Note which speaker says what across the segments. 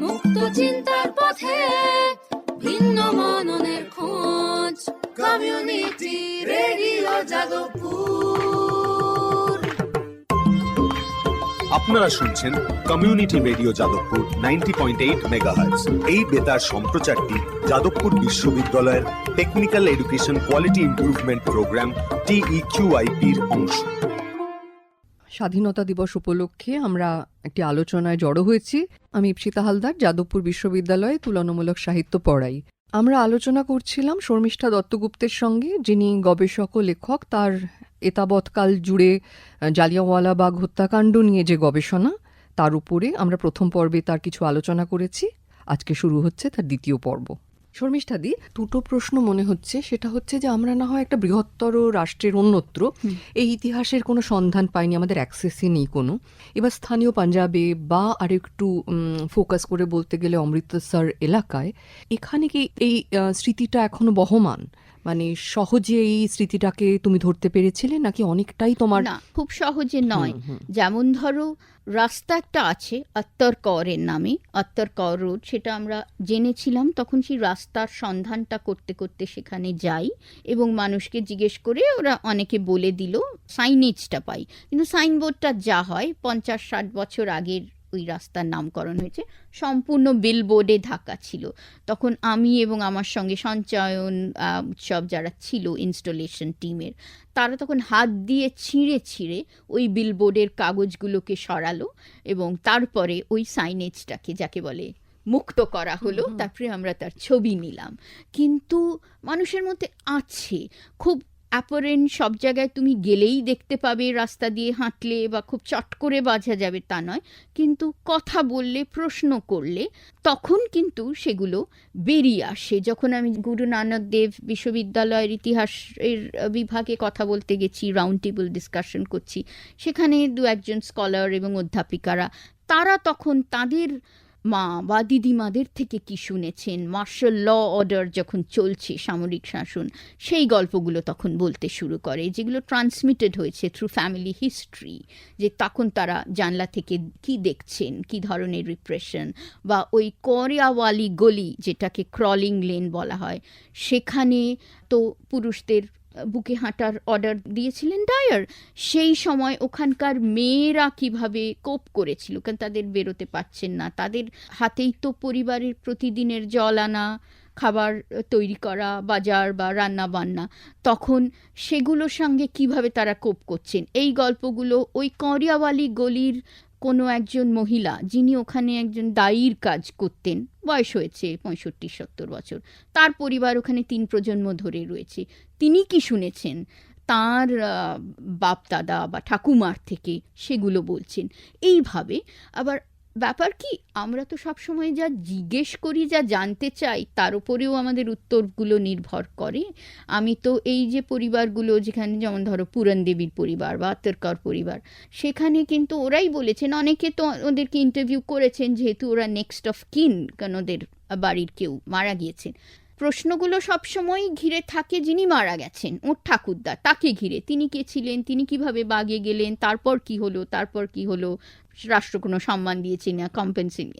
Speaker 1: মুক্ত চিন্তার পথে ভিন্ন মননের খোঁজ। Community radio Jadavpur.
Speaker 2: আপনারা শুনছেন community radio Jadavpur ninety point eight megahertz এই বেতার সম্প্রচারটি যাদবপুর বিশ্ববিদ্যালয়ের technical education quality improvement programme টিইকিউআইপির অংশ।
Speaker 3: স্বাধীনতা দিবস উপলক্ষে আমরা একটি আলোচনায় জড়ো হয়েছি। আমি ইপসিতা হালদার, যাদবপুর বিশ্ববিদ্যালয়ে তুলনামূলক সাহিত্য পড়াই। আমরা আলোচনা করছিলাম শর্মিষ্ঠা দত্তগুপ্তের সঙ্গে, যিনি গবেষক ও লেখক। তার এতাবৎকাল জুড়ে জালিয়াওয়ালাবাগ হত্যাকাণ্ড নিয়ে যে গবেষণা, তার উপরে আমরা প্রথম পর্বে তার কিছু আলোচনা করেছি। আজকে শুরু হচ্ছে তার দ্বিতীয় পর্ব। শর্মিষ্ঠাদি দুটো প্রশ্ন মনে হচ্ছে। সেটা হচ্ছে যে আমরা না হয় একটা বৃহত্তর রাষ্ট্রের অন্যত্র এই ইতিহাসের কোনো সন্ধান পাইনি আমাদের অ্যাক্সেসই নেই কোনো। এবার স্থানীয় পাঞ্জাবে বা আরেকটু ফোকাস করে বলতে গেলে অমৃতসর এলাকায় এখানে কি এই স্মৃতিটা এখনও বহমান? মানে সহজে এই স্মৃতিটাকে তুমি ধরতে পেরেছিলে নাকি অনেকটাই তোমার
Speaker 4: না খুব সহজে নয়। যেমন ধরো রাস্তা একটা আছে আত্তর করের নামে আত্তর কর রোড সেটা আমরা জেনেছিলাম তখন সেই রাস্তার সন্ধানটা করতে করতে সেখানে যাই এবং মানুষকে জিজ্ঞেস করে ওরা অনেকে বলে দিল সাইনেজটা পাই কিন্তু সাইনবোর্ডটা যা হয় পঞ্চাশ ষাট বছর আগের ওই রাস্তার নামকরণ হয়েছে। সম্পূর্ণ বিলবোর্ডে ঢাকা ছিল। তখন আমি এবং আমার সঙ্গে সঞ্চয়ন উৎসব যারা ছিল ইনস্টলেশন টিমের তারা তখন হাত দিয়ে ছিঁড়ে ছিঁড়ে ওই বিলবোর্ডের কাগজগুলোকে সরালো এবং তারপরে ওই সাইনেজটাকে যাকে বলে মুক্ত করা হলো তারপরে আমরা তার ছবি নিলাম। কিন্তু মানুষের মধ্যে আছে খুব অ্যাপারেন্ট সব জায়গায় তুমি গেলেই দেখতে পাবে, রাস্তা দিয়ে হাঁটলে বা খুব চট করে বাজা যাবে তা নয়। কিন্তু কথা বললে, প্রশ্ন করলে, তখন কিন্তু সেগুলো বেরিয়ে আসে। যখন আমি গুরু নানক দেব বিশ্ববিদ্যালয়ের ইতিহাসের বিভাগে কথা বলতে গেছি রাউন্ড টেবিল ডিসকাশন করছি, সেখানে দু একজন স্কলার এবং অধ্যাপিকারা, তারা তখন তাদের মা বা দিদিমাদের থেকে কি শুনেছেন? মার্শাল ল অর্ডার যখন চলছে, সামরিক শাসন, সেই গল্পগুলো তখন বলতে শুরু করে, যেগুলো ট্রান্সমিটেড হয়েছে থ্রু ফ্যামিলি হিস্ট্রি যে তখন তারা জানলা থেকে কি দেখছেন, কি ধরনের রিপ্রেশন বা ওই করিয়াওয়ালি গলি, যেটাকে ক্রলিং লেন বলা হয়, সেখানে তো পুরুষদের বুকে হাঁটার অর্ডার দিয়েছিলেন ডায়ার সেই সময় ওখানকার মেয়েরা কীভাবে কোপ করেছিল? কারণ তাদের বেরোতে পারছেন না? তাদের হাতেই তো পরিবারের প্রতিদিনের জল আনা, খাবার তৈরি করা, বাজার বা রান্না বান্না। তখন সেগুলোর সঙ্গে কীভাবে তারা কোপ করছেন? এই গল্পগুলো ওই করিয়াওয়ালি গলির একজন মহিলা যিনি ওখানে একজন দায়ীর কাজ করতেন, বয়স হয়েছে পঁয়ষট্টি সত্তর বছর, তার পরিবার ওখানে তিন প্রজন্ম ধরে রয়েছে। তিনি কি শুনেছেন? তার বাপ দাদা বা ঠাকুমার থেকে সেগুলো বলছেন। এইভাবে আবার ব্যাপার কি? আমরা তো সবসময় যা জিজ্ঞেস করি, যা জানতে চাই, তার উপরেও আমাদের উত্তরগুলো নির্ভর করে। আমি তো এই যে পরিবারগুলো, যেখানে যেমন ধরো পুরন দেবীর পরিবার বা আত্মরকার পরিবার, সেখানে কিন্তু ওরাই বলেছেন, অনেকে তো ওদেরকে ইন্টারভিউ করেছেন, যেহেতু ওরা নেক্সট অফ কিন কেন ওদের বাড়ির কেউ মারা গিয়েছেন। প্রশ্নগুলো সবসময় ঘিরে থাকে যিনি মারা গেছেন, ওর ঠাকুরদা। তাকে ঘিরে। তিনি কে ছিলেন? তিনি কীভাবে বাগে গেলেন? তারপর কি হলো? তারপর কি হলো? রাষ্ট্র কোনো সম্মান দিয়েছে না কম্পেন্সেন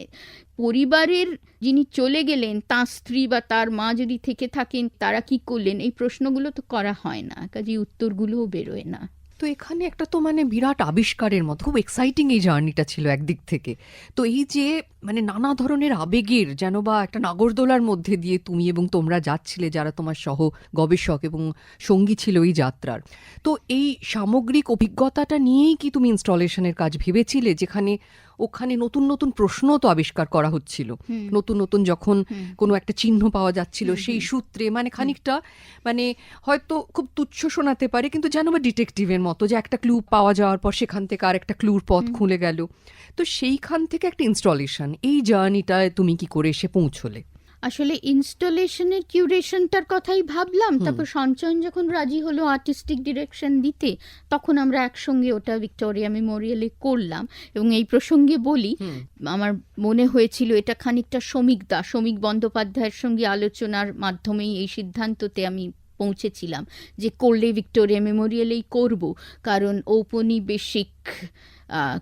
Speaker 4: পরিবারের যিনি চলে গেলেন, তার স্ত্রী বা তার মা যদি থেকে থাকেন, তারা কি করলেন? এই প্রশ্নগুলো তো করা হয় না কাজে উত্তরগুলোও বেরোয় না।
Speaker 3: তো এখানে একটা তো মানে বিরাট আবিষ্কারের মতো, খুব এক্সাইটিং এই জার্নিটা ছিল একদিক থেকে। তো এই যে মানে নানা ধরনের আবেগের যেন বা একটা নাগরদোলার মধ্যে দিয়ে তুমি এবং তোমরা যাচ্ছিলে যারা তোমার সহ গবেষক এবং সঙ্গী ছিল এই যাত্রার। তো এই সামগ্রিক অভিজ্ঞতাটা নিয়েই কি তুমি ইনস্টলেশনের কাজ ভেবেছিলে যেখানে ওখানে নতুন নতুন প্রশ্ন তো আবিষ্কার করা হচ্ছিল? নতুন নতুন যখন কোনো একটা চিহ্ন পাওয়া যাচ্ছিল সেই সূত্রে মানে খানিকটা মানে হয়তো খুব তুচ্ছ শোনাতে পারে কিন্তু যেন বা ডিটেকটিভের মতো যে একটা ক্লু পাওয়া যাওয়ার পর সেখান থেকে আর একটা ক্লুর পথ খুলে গেল। তো সেইখান থেকে একটা ইনস্টলেশন এই জার্নিটায় তুমি কি করে এসে পৌঁছলে?
Speaker 4: আসলে ইনস্টলেশনের কিউরেশনটার কথাই ভাবলাম। তারপর সঞ্চয়ন যখন রাজি হলো আর্টিস্টিক ডিরেকশন দিতে তখন আমরা একসঙ্গে ওটা ভিক্টোরিয়া মেমোরিয়ালে করলাম এবং এই প্রসঙ্গে বলি আমার মনে হয়েছিল এটা খানিকটা শ্রমিক দা শ্রমিক বন্দ্যোপাধ্যায়ের সঙ্গে আলোচনার মাধ্যমেই এই সিদ্ধান্ততে আমি পৌঁছেছিলাম যে করলে ভিক্টোরিয়া মেমোরিয়ালেই করব। কারণ ঔপনিবেশিক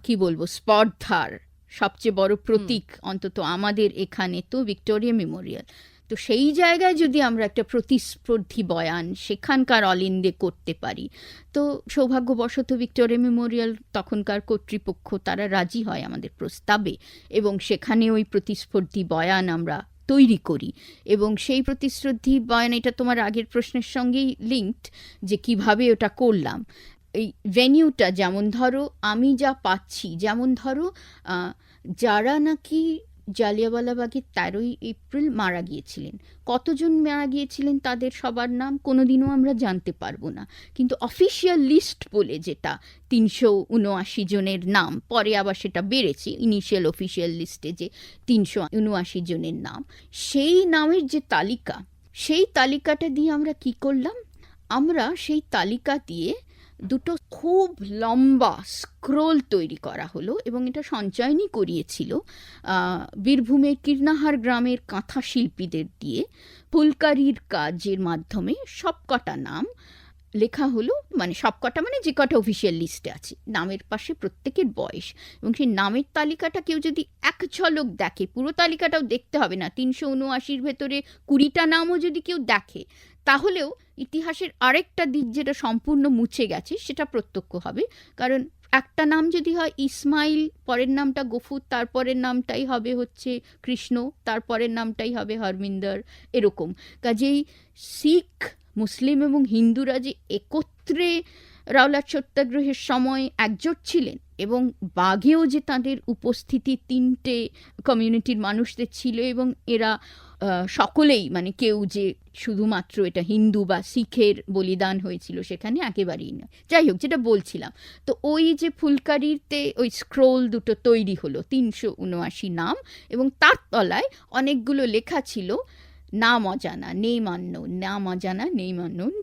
Speaker 4: কি বলব স্পর্ধার সবচেয়ে বড় প্রতীক অন্তত আমাদের এখানে তো ভিক্টোরিয়া মেমোরিয়াল। তো সেই জায়গায় যদি আমরা একটা প্রতিস্পর্ধী বয়ান সেখানকার অলিন্দে করতে পারি তো সৌভাগ্যবশত ভিক্টোরিয়া মেমোরিয়াল তখনকার কর্তৃপক্ষ তারা রাজি হয় আমাদের প্রস্তাবে এবং সেখানে ওই প্রতিস্পর্ধী বয়ান আমরা তৈরি করি। এবং সেই প্রতিশ্রুতি বয়ান এটা তোমার আগের প্রশ্নের সঙ্গেই লিঙ্কড যে কীভাবে ওটা করলাম। এই ভেনিউটা যেমন ধরো, আমি যা পাচ্ছি, যেমন ধরো যারা নাকি জালিয়াওয়ালাবাগের তেরোই এপ্রিল মারা গিয়েছিলেন। কতজন মারা গিয়েছিলেন তাদের সবার নাম কোনোদিনও আমরা জানতে পারব না। কিন্তু অফিসিয়াল লিস্ট বলে যেটা তিনশো উনআশি জনের নাম, পরে আবার সেটা বেড়েছে ইনিশিয়াল অফিসিয়াল লিস্টে যে তিনশো উনআশি জনের নাম। সেই নামের যে তালিকা, সেই তালিকাটা দিয়ে আমরা কি করলাম? আমরা সেই তালিকা দিয়ে দুটো খুব লম্বা স্ক্রোল তৈরি করা হলো এবং এটা সঞ্চয়নী করিয়েছিল বীরভূমের কীর্ণাহার গ্রামের কাঁথা শিল্পীদের দিয়ে। ফুলকারির কাজের মাধ্যমে সবকটা নাম লেখা হলো মানে সবকটা মানে যে কটা অফিসিয়াল লিস্টে আছে। নামের পাশে প্রত্যেকের বয়স এবং সেই নামের তালিকাটা কেউ যদি এক ঝলক দেখে, পুরো তালিকাটাও দেখতে হবে না, তিনশো উনআশির ভেতরে কুড়িটা নামও যদি কেউ দেখে, তাহলেও ইতিহাসের আরেকটা দিক যেটা সম্পূর্ণ মুছে গেছে, সেটা প্রত্যক্ষ হবে। কারণ একটা নাম যদি হয় ইসমাইল, পরের নামটা গফুর, তারপরের নামটাই হবে হচ্ছে কৃষ্ণ, তারপরের নামটাই হবে হরমিন্দর, এরকম। কাজেই শিখ, মুসলিম এবং হিন্দুরা যে একত্রে রাওলাট সত্যাগ্রহের সময় একজোট ছিলেন এবং বাঘেও যে তাদের উপস্থিতি তিনটে কমিউনিটির মানুষদের ছিল এবং এরা সকলেই মানে কেউ যে শুধুমাত্র এটা হিন্দু বা শিখের বলিদান হয়েছিল সেখানে একেবারেই নয়। যাই হোক, যেটা বলছিলাম, তো ওই যে ফুলকারিতে ওই স্ক্রোল দুটো তৈরি হলো, তিনশো উনআশি নাম, এবং তার তলায় অনেকগুলো লেখা ছিল, নাম অজানা নেম আননোন নাম অজানা নেম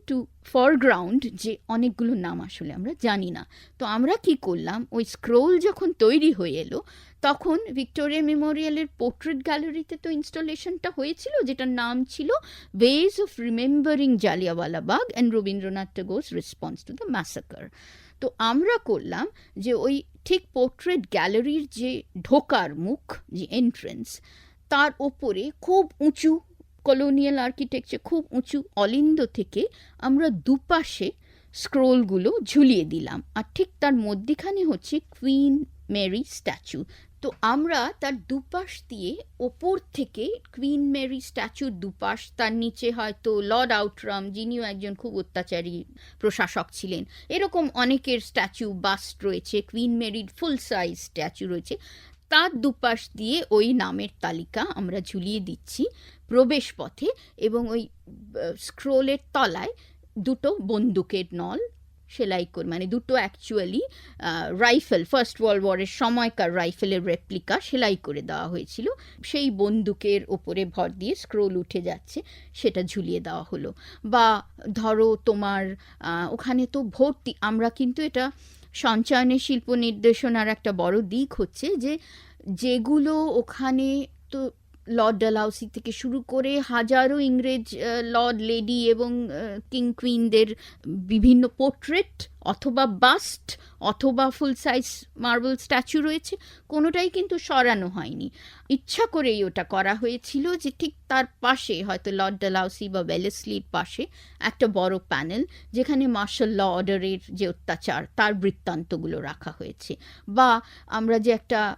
Speaker 4: টু ফরগ্রাউন্ড যে অনেকগুলো নাম আসলে আমরা জানি না। তো আমরা কি করলাম, ওই স্ক্রোল যখন তৈরি হয়ে এলো তখন ভিক্টোরিয়া মেমোরিয়ালের পোর্ট্রেট গ্যালারিতে তো ইনস্টলেশনটা হয়েছিল, যেটার নাম ছিল ways of remembering জালিয়াওয়ালাবাগ and Rabindranath Tagore's response to the massacre তো আমরা করলাম যে ওই ঠিক পোর্ট্রেট গ্যালারির যে ঢোকার মুখ, যে এন্ট্রেন্স তার ওপরে খুব উঁচু কলোনিয়াল আর্কিটেকচার খুব উঁচু অলিন্দ থেকে আমরা দুপাশে স্ক্রোলগুলো ঝুলিয়ে দিলাম। আর ঠিক তার মধ্যিখানে হচ্ছে কুইন মেরি স্ট্যাচু তো আমরা তার দুপাশ দিয়ে ওপর থেকে কুইন মেরি স্ট্যাচুর দুপাশ, তার নিচে হয়তো লর্ড আউটরাম যিনিও একজন খুব অত্যাচারী প্রশাসক ছিলেন, এরকম অনেকের স্ট্যাচু বাস্ট রয়েছে কুইন মেরির ফুল সাইজ স্ট্যাচু রয়েছে, তার দুপাশ দিয়ে ওই নামের তালিকা আমরা ঝুলিয়ে দিচ্ছি প্রবেশ পথে এবং ওই স্ক্রোলের তলায় দুটো বন্দুকের নল সেলাই করে মানে দুটো অ্যাকচুয়ালি রাইফেল ফার্স্ট ওয়ার্ল্ড ওয়ারের সময়কার রাইফেলের রেপ্লিকা সেলাই করে দেওয়া হয়েছিল। সেই বন্দুকের ওপরে ভর দিয়ে স্ক্রোল উঠে যাচ্ছে, সেটা ঝুলিয়ে দেওয়া হলো। বা ধরো তোমার ওখানে তো ভর্তি, আমরা কিন্তু এটা সঞ্চয়নের শিল্প নির্দেশনার একটা বড় দিক হচ্ছে যে, যেগুলো ওখানে তো লর্ড ডালাউসি থেকে শুরু করে হাজারো ইংরেজ লর্ড, লেডি এবং কিং, কুইনদের বিভিন্ন পোর্ট্রেট অথবা বাস্ট অথবা ফুল সাইজ মার্বেল স্ট্যাচু রয়েছে। কোনোটাই কিন্তু সরানো হয়নি। ইচ্ছা করেই ওটা করা হয়েছিল যে ঠিক তার পাশে হয়তো লর্ড ডালাউসি বা ওয়েলেসলির পাশে একটা বড় প্যানেল যেখানে মার্শাল ল অর্ডারের যে অত্যাচার, তার বৃত্তান্তগুলো রাখা হয়েছে। বা আমরা যে একটা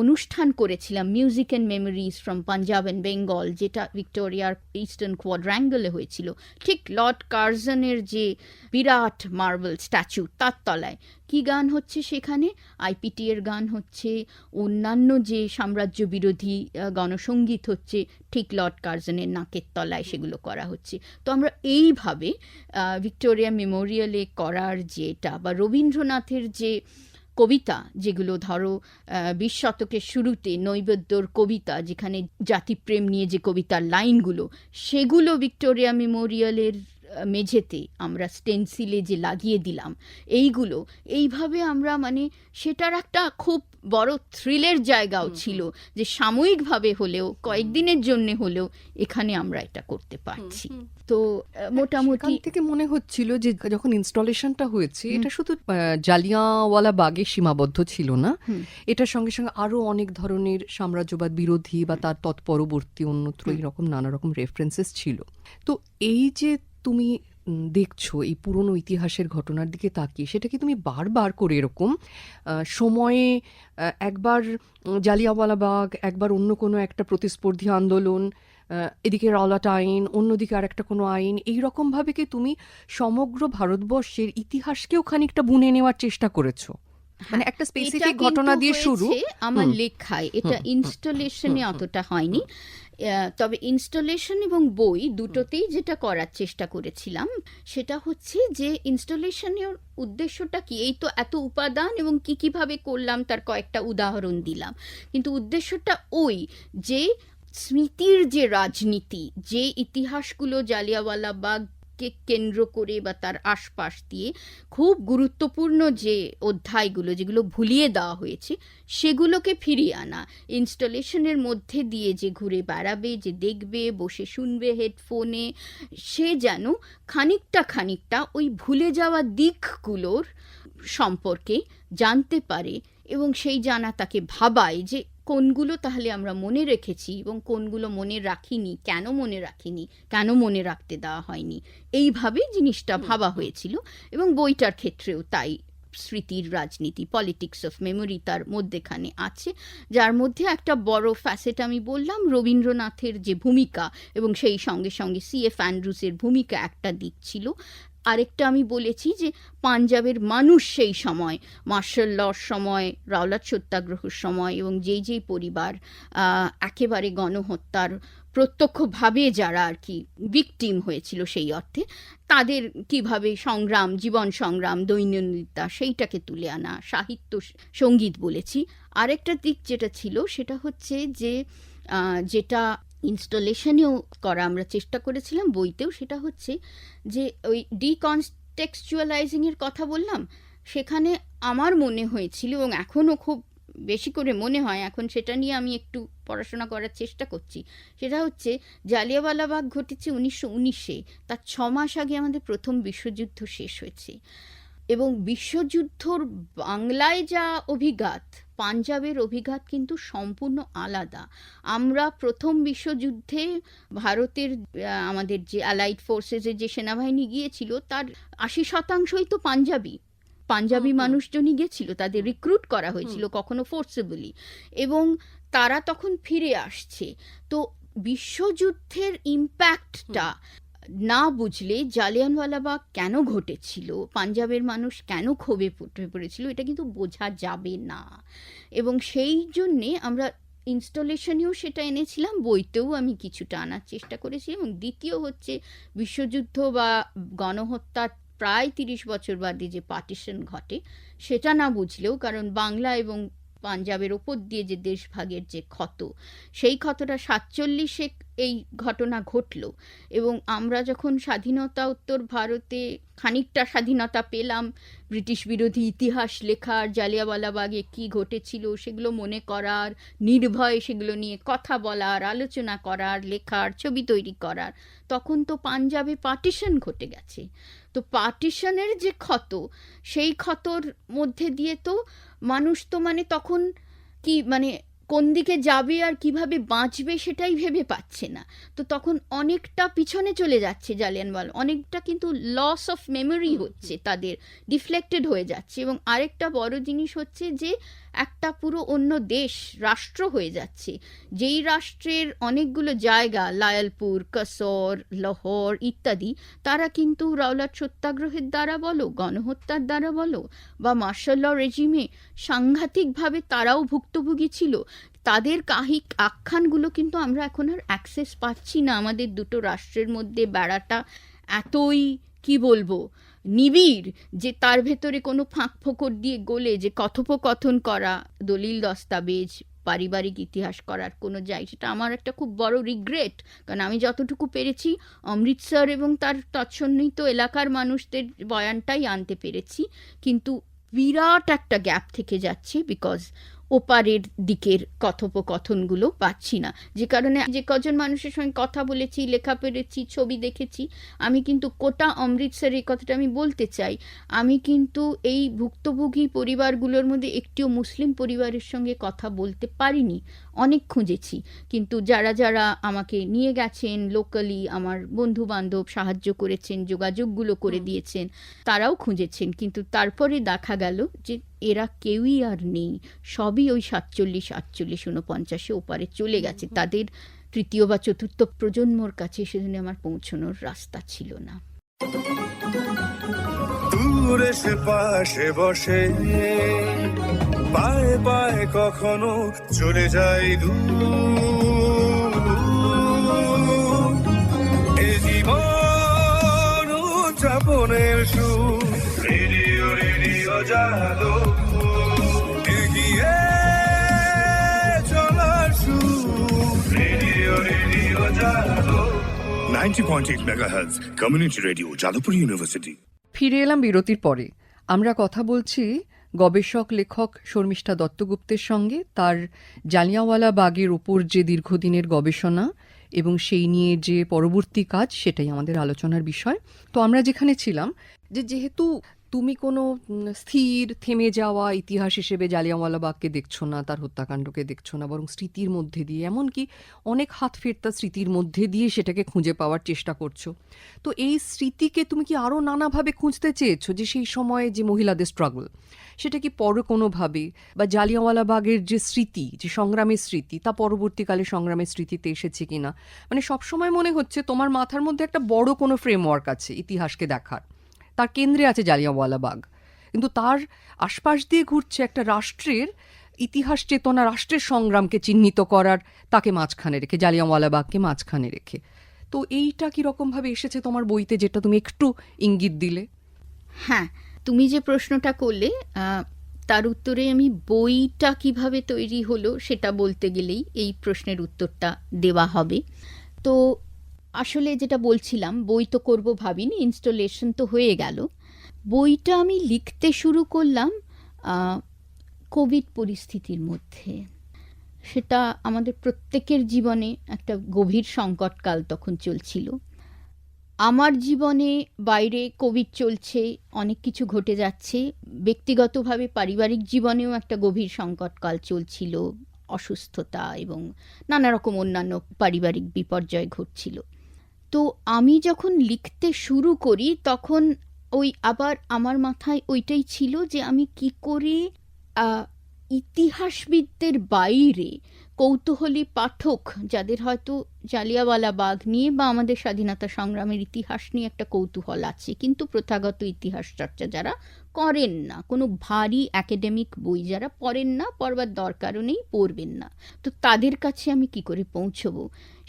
Speaker 4: অনুষ্ঠান করেছিলাম music and memories from Punjab and Bengal যেটা ভিক্টোরিয়ার ইস্টার্ন কোয়াড্র্যাঙ্গলে হয়েছিল। ঠিক লর্ড কার্জনের যে বিরাট মার্বেল স্ট্যাচু তার তলায়। কি গান হচ্ছে সেখানে? আইপিটি এর গান হচ্ছে, অন্যান্য যে সাম্রাজ্য বিরোধী গণসঙ্গীত হচ্ছে, ঠিক লর্ড কার্জনের নাকের তলায় সেগুলো করা হচ্ছে। তো আমরা এইভাবে ভিক্টোরিয়া মেমোরিয়ালে করার যেটা বা রবীন্দ্রনাথের যে কবিতা যেগুলো ধরো বিশ শতকের শুরুতে নৈবেদ্যর কবিতা যেখানে জাতিপ্রেম নিয়ে যে কবিতার লাইনগুলো সেগুলো ভিক্টোরিয়া মেমোরিয়ালের মেঝেতে আমরা স্টেনসিলে যে লাগিয়ে দিলাম এইগুলো এইভাবে আমরা মানে সেটার একটা খুব বড় থ্রিলের জায়গাও ছিল যে সাময়িকভাবে হলেও কয়েকদিনের জন্য হলেও এখানে আমরা এটা করতে পারছি। তো মোটামুটি
Speaker 3: থেকে মনে হচ্ছিল যে যখন ইনস্টলেশনটা হয়েছে এটা শুধু জালিয়াঁওয়ালা বাগে সীমাবদ্ধ ছিল না। এটার সঙ্গে সঙ্গে আরও অনেক ধরনের সাম্রাজ্যবাদ বিরোধী বা তার তৎপরবর্তী অন্যত্র এরকম নানা রকম রেফারেন্সেস ছিল। তো এই যে তুমি দেখছ এই পুরনো ইতিহাসের ঘটনার দিকে তাকিয়ে সেটা কি তুমি বারবার করে এরকম সময়ে একবার উম, জালিয়াঁওয়ালাবাগ একবার অন্য কোনো একটা প্রতিস্পর্ধী আন্দোলন এদিকে রলাট আইন অন্যদিকে আর একটা কোনো আইন এই রকম ভাবে কি তুমি সমগ্র ভারতবর্ষের ইতিহাসকেও খানিকটা বুনে নেওয়ার চেষ্টা করেছ? মানে একটা স্পেসিফিক ঘটনা দিয়ে শুরু।
Speaker 4: আমার লেখায়। এটা ইনস্টলেশনে অতটা হয়নি। তবে ইনস্টলেশন এবং বই দুটোতেই যেটা করার চেষ্টা করেছিলাম সেটা হচ্ছে যে ইনস্টলেশনের উদ্দেশ্যটা কি? এই তো এত উপাদান এবং কি কীভাবে করলাম তার কয়েকটা উদাহরণ দিলাম। কিন্তু উদ্দেশ্যটা ওই যে স্মৃতির যে রাজনীতি, যে ইতিহাসগুলো জালিয়াওয়ালা বাগকে কেন্দ্র করে বা তার আশপাশ দিয়ে খুব গুরুত্বপূর্ণ যে অধ্যায়গুলো, যেগুলো ভুলিয়ে দেওয়া হয়েছে, সেগুলোকে ফিরিয়ে আনা, ইনস্টলেশনের মধ্যে দিয়ে যে ঘুরে বেড়াবে, যে দেখবে, বসে শুনবে হেডফোনে, সে যেন খানিকটা খানিকটা ওই ভুলে যাওয়া দিকগুলোর সম্পর্কে জানতে পারে এবং সেই জানা তাকে ভাবায় যে কোনগুলো তাহলে আমরা মনে রেখেছি এবং কোনগুলো মনে রাখিনি কেন মনে রাখিনি কেন মনে রাখতে দেওয়া হয়নি এইভাবে জিনিসটা ভাবা হয়েছিল এবং বইটার ক্ষেত্রেও তাই। স্মৃতির রাজনীতি পলিটিক্স অফ মেমোরি তার মধ্যেখানে আছে যার মধ্যে একটা বড় ফ্যাসেট আমি বললাম রবীন্দ্রনাথের যে ভূমিকা এবং সেই সঙ্গে সঙ্গে সি এফ অ্যান্ড্রুসের ভূমিকা একটা দিক ছিল। আরেকটা আমি বলেছি যে পাঞ্জাবের মানুষ সেই সময় মার্শাল লর সময় রাওলাট সত্যাগ্রহের সময় এবং যেই যেই পরিবার একেবারে গণহত্যার প্রত্যক্ষভাবে যারা আর কি ভিকটিম হয়েছিল সেই অর্থে, তাদের কীভাবে সংগ্রাম, জীবন সংগ্রাম, দৈনন্দিনতা সেইটাকে তুলে আনা, সাহিত্য, সংগীত বলেছি। আরেকটা দিক যেটা ছিল সেটা হচ্ছে যে যেটা ইনস্টলেশনেও করা আমরা চেষ্টা করেছিলাম, বইতেও সেটা হচ্ছে যে ওই ডিকনটেক্সচুয়ালাইজিং এর কথা বললাম, সেখানে আমার মনে হয়েছিল এবং এখনও খুব বেশি করে মনে হয়, এখন সেটা নিয়ে আমি একটু পড়াশোনা করার চেষ্টা করছি, সেটা হচ্ছে জালিয়াওয়ালাবাগ ঘটেছে উনিশশো উনিশে, তার ছ মাস আগে আমাদের প্রথম বিশ্বযুদ্ধ শেষ হয়েছে এবং বিশ্বযুদ্ধর বাংলায় যা অভিঘাত পাঞ্জাবের অভিঘাত কিন্তু সম্পূর্ণ আলাদা। আমরা প্রথম বিশ্বযুদ্ধে ভারতের আমাদের যে অ্যালাইড ফোর্সেসের যে সেনাবাহিনী গিয়েছিল তার আশি শতাংশই তো পাঞ্জাবি। পাঞ্জাবি। মানুষজনই গেছিল তাদের রিক্রুট করা হয়েছিল কখনো ফোর্সেবলি এবং তারা তখন ফিরে আসছে। তো বিশ্বযুদ্ধের ইম্প্যাক্টটা না বুঝলে জালিয়ানওয়ালাবাগ কেন ঘটেছিল? পাঞ্জাবের মানুষ কেন ক্ষোভে ফুটে পড়েছিল? এটা কিন্তু বোঝা যাবে না। এবং সেই জন্যে আমরা ইনস্টলেশনেও সেটা এনেছিলাম, বইতেও আমি কিছুটা আনার চেষ্টা করেছি এবং দ্বিতীয় হচ্ছে বিশ্বযুদ্ধ বা গণহত্যার প্রায় তিরিশ বছর বাদে যে পার্টিশন ঘটে, সেটা না বুঝলেও কারণ বাংলা এবং পাঞ্জাবের ওপর দিয়ে যে দেশভাগের যে ক্ষত, সেই ক্ষতটা সাতচল্লিশে এই ঘটনা ঘটল এবং আমরা যখন স্বাধীনতা উত্তর ভারতে খানিকটা স্বাধীনতা পেলাম, ব্রিটিশ বিরোধী ইতিহাস লেখার জালিয়াওয়ালাবাগে কি ঘটেছিল সেগুলো মনে করার, নির্ভয়ে সেগুলো নিয়ে কথা বলার, আলোচনা করার, লেখার, ছবি তৈরি করার, তখন তো পাঞ্জাবে পার্টিশন ঘটে গেছে। তো পার্টিশনের যে ক্ষত, সেই ক্ষতর মধ্যে দিয়ে তো মানুষ তো মানে তখন কি মানে কোন দিকে যাবে আর কীভাবে বাঁচবে সেটাই ভেবে পাচ্ছে না। তো তখন অনেকটা পিছনে চলে যাচ্ছে জালিয়ানওয়াল অনেকটা কিন্তু লস অফ মেমোরি হচ্ছে তাদের ডিফ্লেক্টেড হয়ে যাচ্ছে। এবং আরেকটা বড় জিনিস হচ্ছে যে একটা পুরো অন্য দেশ, রাষ্ট্র হয়ে যাচ্ছে। যেই রাষ্ট্রের অনেকগুলো জায়গা, লায়ালপুর, কসর, লাহোর ইত্যাদি, তারা কিন্তু রাওলাট সত্যাগ্রহের দ্বারা বলো, গণহত্যার দ্বারা বলো, বা মার্শাল রেজিমে সাংঘাতিকভাবে তারাও ভুক্তভোগী ছিল, তাদের কাহিক আখ্যানগুলো কিন্তু আমরা এখন আর অ্যাক্সেস পাচ্ছি না। আমাদের দুটো রাষ্ট্রের মধ্যে বেড়াটা এতই, কি বলব? নিবিড় যে তার ভেতরে কোনো ফাঁক ফোকর দিয়ে গলে যে কথোপকথন করা দলিল দস্তাবেজ, পারিবারিক ইতিহাস করার কোনো যাই সেটা আমার একটা খুব বড় রিগ্রেট কারণ আমি যতটুকু পেরেছি অমৃতসর এবং তার তৎসন্নিহিত এলাকার মানুষদের বয়ানটাই আনতে পেরেছি। কিন্তু বিরাট একটা গ্যাপ থেকে যাচ্ছে বিকজ ওপারের দিকের কথোপকথনগুলো পাচ্ছি না। যে কারণে যে কজন মানুষের সঙ্গে কথা বলেছি, লেখা পেরেছি ছবি দেখেছি, আমি কিন্তু কোটা অমৃতসরের এই কথাটা আমি বলতে চাই। আমি কিন্তু এই ভুক্তভোগী পরিবারগুলোর মধ্যে একটিও মুসলিম পরিবারের সঙ্গে কথা বলতে পারিনি। অনেক খুঁজেছি। কিন্তু যারা যারা আমাকে নিয়ে গেছেন লোকালি আমার বন্ধু বান্ধব সাহায্য করেছেন যোগাযোগগুলো করে দিয়েছেন তারাও খুঁজেছেন। কিন্তু তারপরে দেখা গেল যে এরা কেউই আর নেই। সবই ওই সাতচল্লিশ আটচল্লিশ উনপঞ্চাশে ওপারে চলে গেছে। তাদের তৃতীয় বা চতুর্থ প্রজন্মর কাছে সেদিনে আমার পৌঁছানোর রাস্তা ছিল না।
Speaker 5: দূরে সে পাশে বসে পায়ে পায়ে কখনো চলে যায় দূর। এ জীবন উদযাপনের সুর রেডিও রেডিও জাদু এগিয়ে চলার সুর রেডিও রেডিও জাদু 90.8 megahertz community radio Jadavpur university.
Speaker 3: ফিরে এলাম বিরতির পরে। আমরা কথা বলছি গবেষক, লেখক শর্মিষ্ঠা দত্তগুপ্তের সঙ্গে তার জালিয়াওয়ালা বাগের উপর যে দীর্ঘদিনের গবেষণা এবং সেই নিয়ে যে পরবর্তী কাজ, সেটাই আমাদের আলোচনার বিষয়। তো আমরা যেখানে ছিলাম যে যেহেতু তুমি কোনো স্থির, থেমে যাওয়া ইতিহাস হিসেবে জালিয়াওয়ালা বাগকে দেখছ না, তার হত্যাকাণ্ডকে দেখছ না, বরং স্মৃতির মধ্যে দিয়ে, এমনকি অনেক হাত ফেরতা স্মৃতির মধ্যে দিয়ে সেটাকে খুঁজে পাওয়ার চেষ্টা করছ। তো এই স্মৃতিকে তুমি কি আরও নানাভাবে খুঁজতে চেয়েছো যে সেই সময়ে যে মহিলাদের স্ট্রাগল সেটা কি পরে কোনোভাবে? বা জালিয়াওয়ালা বাগের যে স্মৃতি, যে সংগ্রামের স্মৃতি, তা পরবর্তীকালে সংগ্রামের স্মৃতিতে এসেছে কিনা? মানে সবসময় মনে হচ্ছে তোমার মাথার মধ্যে একটা বড় কোনো ফ্রেমওয়ার্ক আছে ইতিহাসকে দেখার। তার কেন্দ্রে আছে জালিয়াওয়ালা বাগ। কিন্তু তার আশপাশ দিয়ে ঘুরছে একটা রাষ্ট্রের ইতিহাস চেতনা, রাষ্ট্রের সংগ্রামকে চিহ্নিত করার, তাকে মাঝখানে রেখে জালিয়াওয়ালা বাগকে মাঝখানে রেখে। তো এইটা কীরকমভাবে এসেছে তোমার বইতে, যেটা তুমি একটু ইঙ্গিত দিলে?
Speaker 4: হ্যাঁ তুমি যে প্রশ্নটা করলে তার উত্তরে আমি বইটা কীভাবে তৈরি হলো সেটা বলতে গেলেই এই প্রশ্নের উত্তরটা দেওয়া হবে। তো আসলে যেটা বলছিলাম, বই তো করব ভাবিনি, ইনস্টলেশন তো হয়ে গেল। বইটা আমি লিখতে শুরু করলাম কোভিড পরিস্থিতির মধ্যে। সেটা আমাদের প্রত্যেকের জীবনে একটা গভীর সংকটকাল তখন চলছিল। আমার জীবনে বাইরে কোভিড চলছে, অনেক কিছু ঘটে যাচ্ছে। ব্যক্তিগতভাবে পারিবারিক জীবনেও একটা গভীর সংকটকাল চলছিল, অসুস্থতা এবং নানা রকম অন্যান্য পারিবারিক বিপর্যয় ঘটছিল। তো আমি যখন লিখতে শুরু করি, তখন ওই আবার আমার মাথায় ওইটাই ছিল যে আমি কি করে ইতিহাসবিদদের বাইরে কৌতূহলী পাঠক যাদের হয়তো জালিয়াওয়ালা বাঘ নিয়ে বা আমাদের স্বাধীনতা সংগ্রামের ইতিহাস নিয়ে একটা কৌতূহল আছে, কিন্তু প্রথাগত ইতিহাস চর্চা যারা করেন না, কোনো ভারী একাডেমিক বই যারা পড়েন না, পড়বার দরকারও নেই, পড়বেন না। তো তাদের কাছে আমি কি করে পৌঁছবো?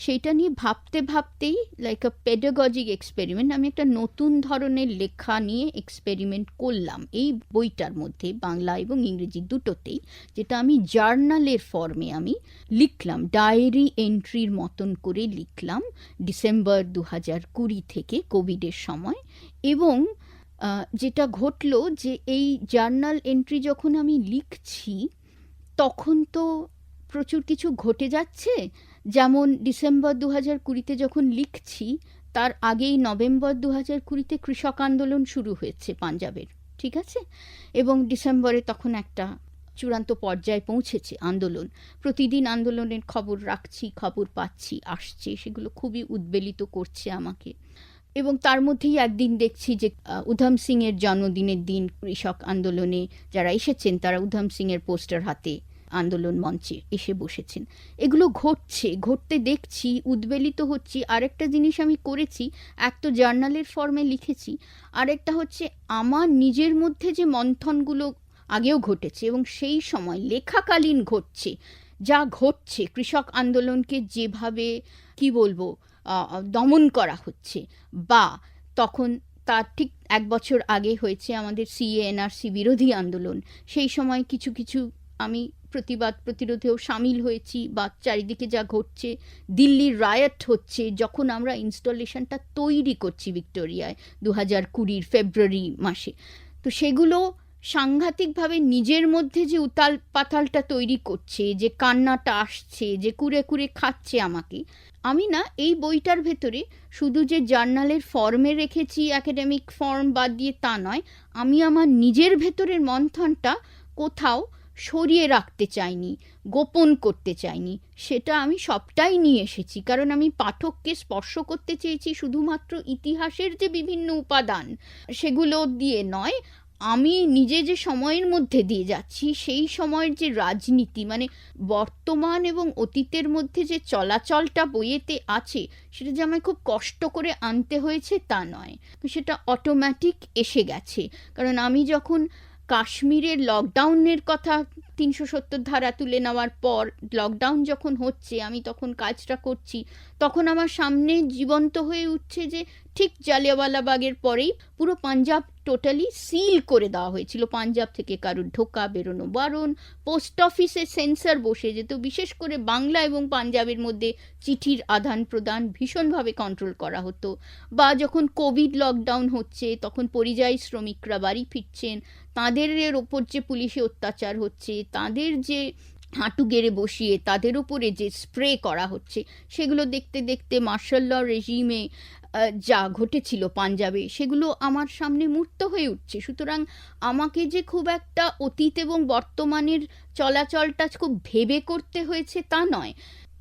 Speaker 4: সেইটা নিয়ে ভাবতে ভাবতেই লাইক আ পেডাগজিক এক্সপেরিমেন্ট আমি একটা নতুন ধরনের লেখা নিয়ে এক্সপেরিমেন্ট করলাম এই বইটার মধ্যে, বাংলা এবং ইংরেজি দুটোতেই, যেটা আমি জার্নালের ফর্মে আমি লিখলাম ডায়েরি এন্ট্রির মতন করে লিখলাম ডিসেম্বর দু হাজার কুড়ি থেকে কোভিডের সময় এবং যেটা ঘটলো যে এই জার্নাল এন্ট্রি যখন আমি লিখছি, তখন তো প্রচুর কিছু ঘটে যাচ্ছে যেমন ডিসেম্বর দু হাজার কুড়িতে যখন লিখছি, তার আগেই নভেম্বর দু হাজার কুড়িতে কৃষক আন্দোলন শুরু হয়েছে পাঞ্জাবের, ঠিক আছে? এবং ডিসেম্বরে তখন একটা চূড়ান্ত পর্যায়ে পৌঁছেছে আন্দোলন। প্রতিদিন আন্দোলনের খবর রাখছি, খবর পাচ্ছি, আসছে, সেগুলো খুবই উদ্বেলিত করছে আমাকে। এবং তার মধ্যেই একদিন দেখছি যে উধম সিংয়ের জন্মদিনের দিন কৃষক আন্দোলনে যারা এসেছেন, তারা উধম সিংয়ের পোস্টার হাতে আন্দোলন মঞ্চে এসে বসেছেন। এগুলো ঘটছে, ঘটতে দেখছি, উদ্বেলিত হচ্ছি। আরেকটা জিনিস আমি করেছি, এক তো জার্নালের ফর্মে লিখেছি, আরেকটা হচ্ছে আমার নিজের মধ্যে যে মন্থনগুলো আগেও ঘটেছে এবং সেই সময় লেখাকালীন ঘটছে, যা ঘটছে, কৃষক আন্দোলনকে যেভাবে, কি বলব দমন করা হচ্ছে বা তখন তার ঠিক এক বছর আগে হয়েছে আমাদের সিএনআরসি বিরোধী আন্দোলন, সেই সময় কিছু কিছু আমি প্রতিবাদ প্রতিরোধেও সামিল হয়েছি, বা চারিদিকে যা ঘটছে, দিল্লির রায়ট হচ্ছে, যখন আমরা ইনস্টলেশনটা তৈরি করছি ভিক্টোরিয়ায় দু হাজার কুড়ির ফেব্রুয়ারি মাসে। তো সেগুলো সাংঘাতিকভাবে নিজের মধ্যে যে উতাল পাতালটা তৈরি করছে, যে কান্নাটা আসছে, যে কুরে কুরে খাচ্ছে আমাকে, আমি না এই বইটার ভেতরে শুধু যে জার্নালের ফর্মে রেখেছি একাডেমিক ফর্ম বাদ দিয়ে তা নয়, আমি আমার নিজের ভেতরের মন্থনটা কোথাও সরিয়ে রাখতে চাইনি, গোপন করতে চাইনি। সেটা আমি সবটাই নিয়ে এসেছি, কারণ আমি পাঠককে স্পর্শ করতে চেয়েছি শুধুমাত্র ইতিহাসের যে বিভিন্ন উপাদান সেগুলো দিয়ে নয়, আমি নিজে যে সময়ের মধ্যে দিয়ে যাচ্ছি, সেই সময়ের যে রাজনীতি মানে বর্তমান এবং অতীতের মধ্যে যে চলাচলটা বইয়েতে আছে, সেটা যে আমায় খুব কষ্ট করে আনতে হয়েছে তা নয়। সেটা অটোমেটিক এসে গেছে, কারণ আমি যখন কাশ্মীরের লকডাউনের কথা তিনশো সত্তর ধারা তুলে নেওয়ার পর লকডাউন যখন হচ্ছে, আমি তখন কাজটা করছি, তখন আমার সামনে জীবন্ত হয়ে উঠছে যে ঠিক জালিয়াওয়ালাবাগের পরেই পুরো পাঞ্জাব টোটালি সিল করে দেওয়া হয়েছিল। পাঞ্জাব থেকে কারোর ঢোকা, বেরোনো, বারণ পোস্ট অফিসে সেন্সার বসে যেত। বিশেষ করে বাংলা এবং পাঞ্জাবের মধ্যে চিঠির আদান প্রদান ভীষণভাবে কন্ট্রোল করা হতো। বা যখন কোভিড লকডাউন হচ্ছে, তখন পরিযায়ী শ্রমিকরা বাড়ি ফিরছেন। তাঁদের ওপর যে পুলিশে অত্যাচার হচ্ছে, তাদের যে হাঁটু গেড়ে বসিয়ে তাদের উপরে যে স্প্রে করা হচ্ছে, সেগুলো দেখতে দেখতে মার্শাল রেজিমে যা ঘটেছিল পাঞ্জাবে, সেগুলো আমার সামনে মূর্ত হয়ে উঠছে। সুতরাং আমাকে যে খুব একটা অতীত এবং বর্তমানের চলাচলটা খুব ভেবে করতে হয়েছে তা নয়।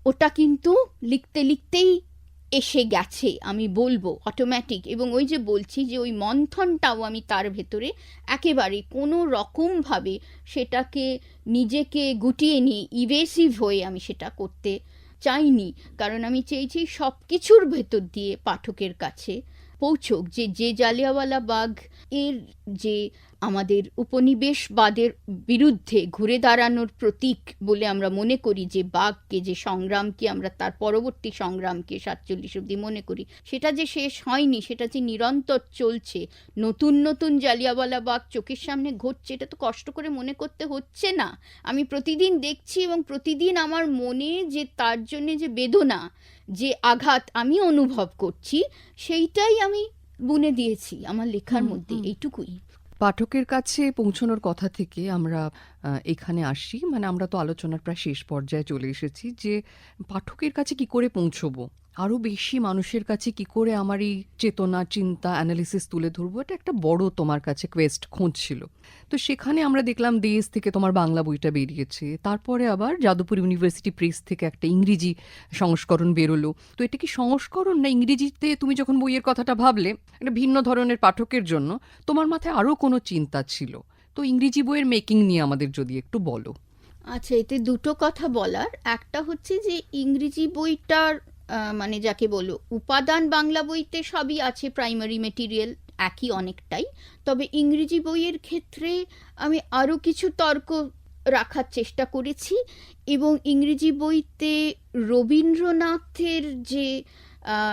Speaker 4: ওটা কিন্তু লিখতে লিখতেই এসে গেছে, আমি বলব অটোমেটিক এবং ওই যে বলছি যে ওই মন্থনটাও আমি তার ভেতরে একেবারে কোনো রকমভাবে সেটাকে নিজেকে গুটিয়ে নিয়ে ইভেসিভ হয়ে আমি সেটা করতে চাইনি। কারণ আমি চেয়েছি সব কিছুর ভেতর দিয়ে পাঠকের কাছে পৌঁছক, যে যে জালিয়াওয়ালা বাঘ এর যে আমাদের উপনিবেশবাদের বিরুদ্ধে ঘুরে দাঁড়ানোর প্রতীক বলে আমরা মনে করি যে বাঘকে যে সংগ্রামকে আমরা তার পরবর্তী সংগ্রামকে সাতচল্লিশ অব্দি মনে করি। সেটা যে শেষ হয়নি সেটা যে নিরন্তর চলছে নতুন নতুন জালিয়াওয়ালা বাঘ চোখের সামনে ঘটছে এটা তো কষ্ট করে মনে করতে হচ্ছে না। আমি প্রতিদিন দেখছি এবং প্রতিদিন আমার মনে যে তার জন্যে যে বেদনা যে আঘাত আমি অনুভব করছি সেইটাই আমি বুনে দিয়েছি আমার লেখার মধ্যে। এইটুকুই।
Speaker 3: পাঠকের কাছে পৌঁছানোর কথা থেকে আমরা এখানে আসি। মানে আমরা তো আলোচনার প্রায় শেষ পর্যায়ে চলে এসেছি যে, পাঠকের কাছে কি করে পৌঁছবো? আরও বেশি মানুষের কাছে কি করে আমার এই চেতনা, চিন্তা অ্যানালিসিস তুলে ধরবো? এটা একটা বড় তোমার কাছে কোয়েস্ট খোঁজ ছিল। তো সেখানে আমরা দেখলাম দেশ থেকে তোমার বাংলা বইটা বেরিয়েছে। তারপরে আবার যাদবপুর ইউনিভার্সিটি প্রেস থেকে একটা ইংরেজি সংস্করণ বেরোলো। তো এটা কি সংস্করণ না ইংরেজিতে তুমি যখন বইয়ের কথাটা ভাবলে, একটা ভিন্ন ধরনের পাঠকের জন্য তোমার মাথায় আরও কোনো চিন্তা ছিল? তো ইংরেজি বইয়ের মেকিং নিয়ে আমাদের যদি একটু বলো।
Speaker 4: আচ্ছা এতে দুটো কথা বলার। একটা হচ্ছে যে ইংরেজি বইটার মানে যাকে বলো উপাদান বাংলা বইতে সবই আছে প্রাইমারি মেটেরিয়াল একই অনেকটাই। তবে ইংরেজি বইয়ের ক্ষেত্রে আমি আরও কিছু তর্ক রাখার চেষ্টা করেছি এবং ইংরেজি বইতে রবীন্দ্রনাথের যে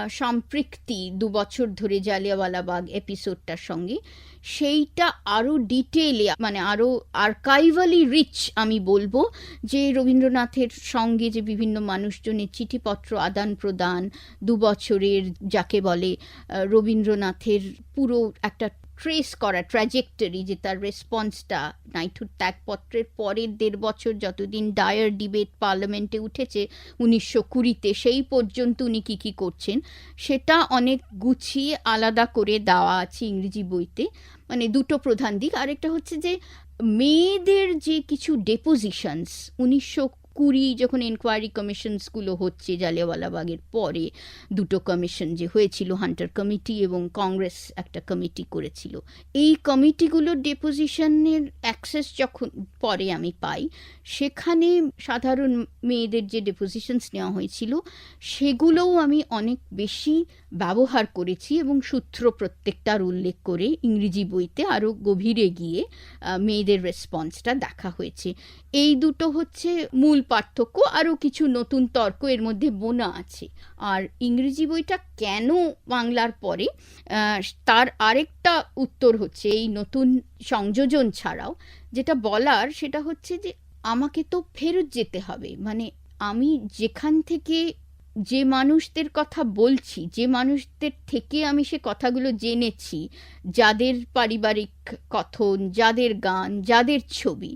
Speaker 4: সম্পৃক্তি দু বছর ধরে জালিয়াওয়ালাবাগ এপিসোডটার সঙ্গে। সেইটা আরও ডিটেলে মানে আরও আর্কাইভালি রিচ আমি বলব যে রবীন্দ্রনাথের সঙ্গে যে বিভিন্ন মানুষজনের চিঠিপত্র আদান প্রদান দু বছরের যাকে বলে রবীন্দ্রনাথের পুরো একটা ট্রেস করা ট্র্যাজেক্টরি যে তার রেসপন্সটা নাইটহুড ত্যাগপত্রের পরের দেড় বছর যতদিন ডায়ার ডিবেট পার্লামেন্টে উঠেছে, উনিশশো কুড়িতে সেই পর্যন্ত উনি কী কী করছেন, সেটা অনেক গুছিয়ে আলাদা করে দেওয়া আছে ইংরেজি বইতে। মানে দুটো প্রধান দিক। আরেকটা হচ্ছে যে মেয়েদের যে কিছু ডেপোজিশনস উনিশশো কুড়ি যখন এনকোয়ারি কমিশনসগুলো হচ্ছে জালিয়াওয়ালাবাগের পরে, দুটো কমিশন যে হয়েছিল হান্টার কমিটি এবং কংগ্রেস একটা কমিটি করেছিল। এই কমিটিগুলোর ডেপোজিশনের অ্যাক্সেস যখন পরে আমি পাই, সেখানে সাধারণ মেয়েদের যে ডেপোজিশনস নেওয়া হয়েছিল, সেগুলোও আমি অনেক বেশি ব্যবহার করেছি এবং সূত্র প্রত্যেকটার উল্লেখ করে ইংরেজি বইতে আরও গভীরে গিয়ে মেয়েদের রেসপন্সটা দেখা হয়েছে। এই দুটো হচ্ছে মূল পার্থক্য আরও কিছু নতুন তর্ক এর মধ্যে বোনা আছে। আর ইংরেজি বইটা কেন বাংলার পরে? তার আরেকটা উত্তর হচ্ছে এই নতুন সংযোজন ছাড়াও। যেটা বলার সেটা হচ্ছে যে আমাকে তো ফেরত যেতে হবে। মানে আমি যেখান থেকে যে মানুষদের কথা বলছি, যে মানুষদের থেকে আমি সে কথাগুলো জেনেছি, যাদের পারিবারিক কথন, যাদের গান, যাদের ছবি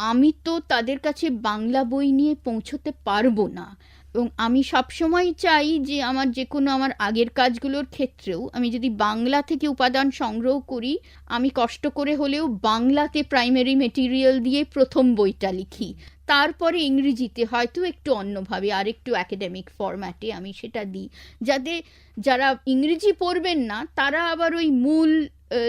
Speaker 4: আমি তো তাদের কাছে বাংলা বই নিয়ে পৌঁছতে পারব না। এবং আমি সবসময় চাই যে আমার যে কোনো আমার আগের কাজগুলোর ক্ষেত্রেও আমি যদি বাংলা থেকে উপাদান সংগ্রহ করি, আমি কষ্ট করে হলেও বাংলাতে প্রাইমারি মেটেরিয়াল দিয়ে প্রথম বইটা লিখি। তারপরে ইংরেজিতে হয়তো একটু অন্যভাবে আর একটু অ্যাকাডেমিক ফরম্যাটে আমি সেটা দিই। যাতে যারা ইংরেজি পড়বেন না, তারা আবার ওই মূল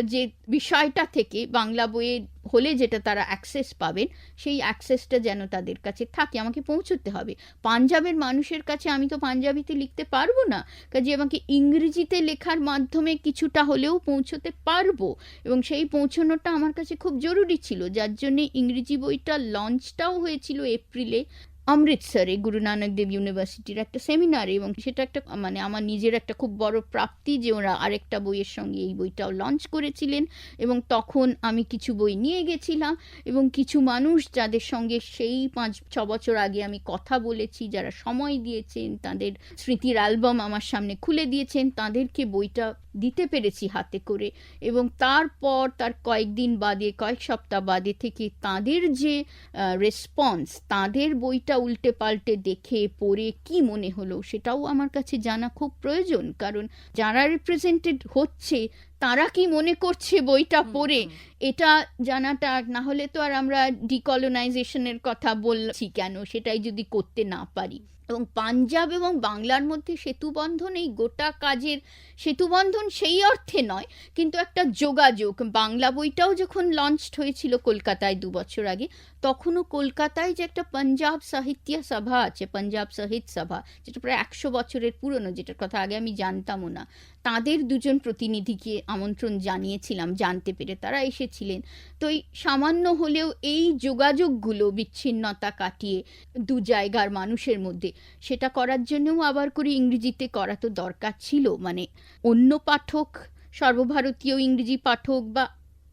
Speaker 4: যে বিষয়টা থেকে বাংলা বইয়ে হলে যেটা তারা অ্যাক্সেস পাবেন, সেই অ্যাক্সেসটা যেন তাদের কাছে থাকে। আমাকে পৌঁছতে হবে। পাঞ্জাবের মানুষের কাছে আমি তো পাঞ্জাবিতে লিখতে পারব না। কাজে আমাকে ইংরেজিতে লেখার মাধ্যমে কিছুটা হলেও পৌঁছতে পারব। এবং সেই পৌঁছানোটা আমার কাছে খুব জরুরি ছিল। যার জন্যে ইংরেজি বইটা লঞ্চটাও হয়েছিল এপ্রিলে। অমৃতসরে গুরু নানক দেব ইউনিভার্সিটির একটা সেমিনারে এবং সেটা একটা মানে আমার নিজের একটা খুব বড় প্রাপ্তি যে ওরা আরেকটা বইয়ের সঙ্গে এই বইটাও লঞ্চ করেছিলেন এবং তখন আমি কিছু বই নিয়ে গেছিলাম এবং কিছু মানুষ যাদের সঙ্গে সেই পাঁচ, ছ বছর আগে আমি কথা বলেছি, যারা সময় দিয়েছেন, তাদের স্মৃতির অ্যালবাম আমার সামনে খুলে দিয়েছেন, তাদেরকে বইটা দিতে পেরেছি হাতে করে। এবং তারপর তার কয়েকদিন বাদে কয়েক সপ্তাহ বাদে থেকে তাদের যে রেসপন্স তাদের বইটা উল্টে পাল্টে দেখে পড়ে কি মনে হলো সেটাও আমার কাছে জানা খুব প্রয়োজন। কারণ যারা রিপ্রেজেন্টেড হচ্ছে তারা কি মনে করছে বইটা পড়ে? এটা জানাটা না হলে তো আর আমরা ডিকলোনাইজেশনের কথা বলছি কেন? সেটাই যদি করতে না পারি। এবং পাঞ্জাব এবং বাংলার মধ্যে সেতুবন্ধন এই গোটা কাজের সেতুবন্ধন সেই অর্থে নয়, কিন্তু একটা যোগাযোগ। বাংলা বইটাও যখন লঞ্চড হয়েছিল কলকাতায় দু বছর আগে, তখনও কলকাতায় যে একটা পাঞ্জাব সাহিত্য সভা আছে, পাঞ্জাব সাহিত্য সভা, যেটা প্রায় একশো বছরের পুরনো, যেটার কথা আগে আমি জানতামও না, তাদের দুজন প্রতিনিধিকে আমন্ত্রণ জানিয়েছিলাম জানতে পেরে। তারা এসেছিলেন তো এই সামান্য হলেও এই যোগাযোগগুলো বিচ্ছিন্নতা কাটিয়ে দু জায়গার মানুষের মধ্যে সেটা করার জন্যও আবার করে ইংরেজিতে করা তো দরকার ছিল। মানে অন্য পাঠক সর্বভারতীয় ইংরেজি পাঠক বা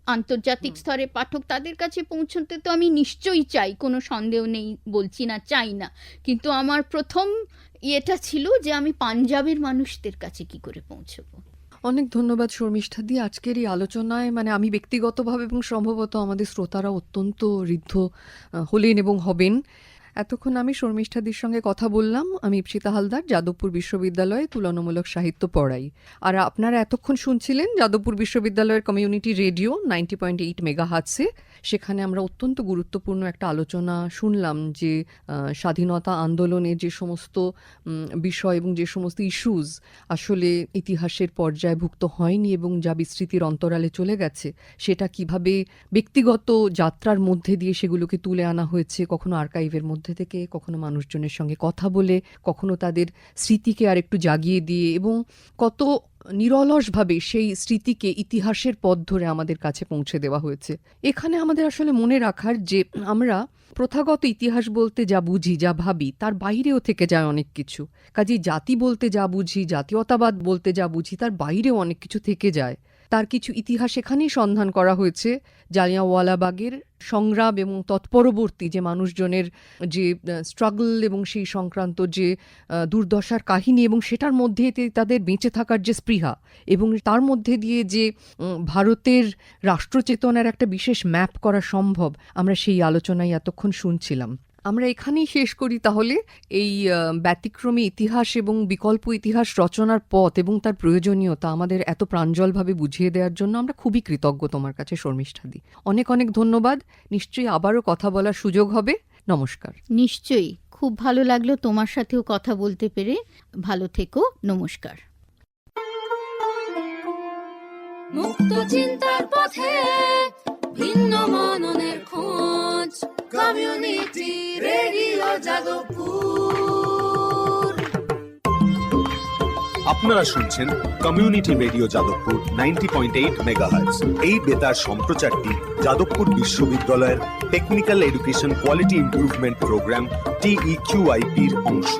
Speaker 4: আন্তর্জাতিক স্তরে পাঠক তাদের কাছে পৌঁছতে তো আমি নিশ্চয়ই চাই কোনো সন্দেহ নেই বলছি না চাই না। কিন্তু আমার প্রথম ইয়েটা ছিল যে আমি পাঞ্জাবের মানুষদের কাছে কি করে পৌঁছবো?
Speaker 3: অনেক ধন্যবাদ শর্মিষ্ঠা দি। আজকের এই আলোচনায় মানে আমি ব্যক্তিগতভাবে এবং সম্ভবত আমাদের শ্রোতারা অত্যন্ত ঋদ্ধ হলেন এবং হবেন। এতক্ষণ আমি শর্মিষ্ঠাদির সঙ্গে কথা বললাম। আমি ইপসিতা হালদার, যাদবপুর বিশ্ববিদ্যালয়ে তুলনামূলক সাহিত্য পড়াই। আর আপনারা এতক্ষণ শুনছিলেন যাদবপুর বিশ্ববিদ্যালয়ের community radio ninety point eight mega সেখানে আমরা অত্যন্ত গুরুত্বপূর্ণ একটা আলোচনা শুনলাম যে স্বাধীনতা আন্দোলনের যে সমস্ত বিষয় এবং যে সমস্ত ইস্যুজ আসলে ইতিহাসের পর্যায়ভুক্ত হয়নি এবং যা বিস্তৃতির অন্তরালে চলে গেছে, সেটা কীভাবে ব্যক্তিগত যাত্রার মধ্যে দিয়ে সেগুলোকে তুলে আনা হয়েছে, কখনো আর্কাইভের মধ্যে থেকে, কখনো মানুষজনের সঙ্গে কথা বলে, কখনো তাদের স্মৃতিকে আর একটু জাগিয়ে দিয়ে এবং কত নিরলসভাবে সেই স্মৃতিকে ইতিহাসের পথ ধরে আমাদের কাছে পৌঁছে দেওয়া হয়েছে। এখানে আমাদের আসলে মনে রাখার যে আমরা প্রথাগত ইতিহাস বলতে যা বুঝি, যা ভাবি, তার বাইরেও থেকে যায় অনেক কিছু। কাজে জাতি বলতে যা বুঝি, জাতীয়তাবাদ বলতে যা বুঝি, তার বাইরেও অনেক কিছু থেকে যায়। তার কিছু ইতিহাস এখানেই সন্ধান করা হয়েছে। জালিয়াওয়ালাবাগের সংগ্রাম এবং তৎপরবর্তী যে মানুষজনের যে স্ট্রাগল এবং সেই সংক্রান্ত যে দুর্দশার কাহিনী এবং সেটার মধ্যে তাদের বেঁচে থাকার যে স্পৃহা এবং তার মধ্যে দিয়ে যে ভারতের রাষ্ট্রচেতনার একটা বিশেষ ম্যাপ করা সম্ভব, আমরা সেই আলোচনায় এতক্ষণ শুনছিলাম। আমরা এখানেই শেষ করি তাহলে। এই ব্যতিক্রমী ইতিহাস এবং বিকল্প ইতিহাস রচনার পথ এবং তার প্রয়োজনীয়তা আমাদের এত প্রাঞ্জলভাবে বুঝিয়ে দেওয়ার জন্য আমরা খুবই কৃতজ্ঞ তোমার কাছে শর্মিষ্ঠাদি। অনেক অনেক ধন্যবাদ। নিশ্চয়ই আবারও কথা বলার সুযোগ হবে। নমস্কার।
Speaker 4: নিশ্চয়ই। খুব ভালো লাগল তোমার সাথেও কথা বলতে পেরে। ভালো থেকো। নমস্কার।
Speaker 1: মুক্ত চিন্তার পথে কমিউনিটি রেডিও যাদবপুর
Speaker 2: আপনারা শুনছেন community radio Jadavpur ninety point eight megahertz এই বেতার সম্প্রচারটি যাদবপুর বিশ্ববিদ্যালয়ের technical education quality improvement programme টিইকিউআইপির অংশ।